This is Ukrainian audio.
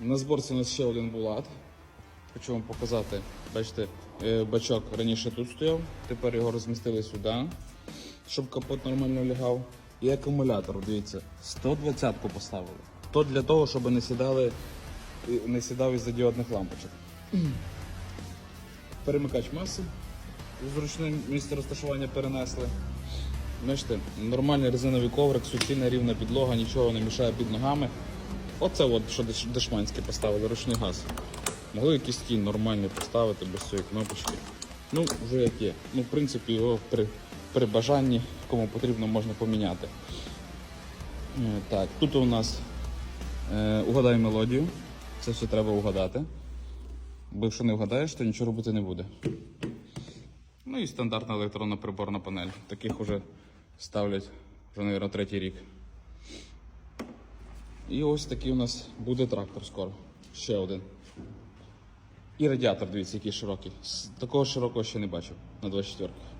На зборці у нас ще один булат. Хочу вам показати. Бачите, е, бачок раніше тут стояв, тепер його розмістили сюди, щоб капот нормально лягав. І акумулятор, дивіться, 120-ку поставили. То для того, щоб не сідали, не сідав із-за діодних лампочок. Перемикач маси. Зручне місце розташування перенесли. Бачите, нормальний резиновий коврик, суцільна рівна підлога, нічого не мішає під ногами. Оце от, що дешманське поставили, ручний газ. Могли якийсь кінь нормальний поставити без цієї кнопочки. Ну, вже як є. Ну, в принципі, його при, при бажанні, кому потрібно, можна поміняти. Е, Так, тут у нас е, угадай мелодію. Це все треба угадати. Бо якщо не вгадаєш, то нічого робити не буде. Ну і стандартна електронна приборна панель. Таких вже ставлять вже, мабуть, третій рік. І ось такий у нас буде трактор скоро. Ще один. І радіатор, дивіться, який широкий. Такого широкого ще не бачив на 24 х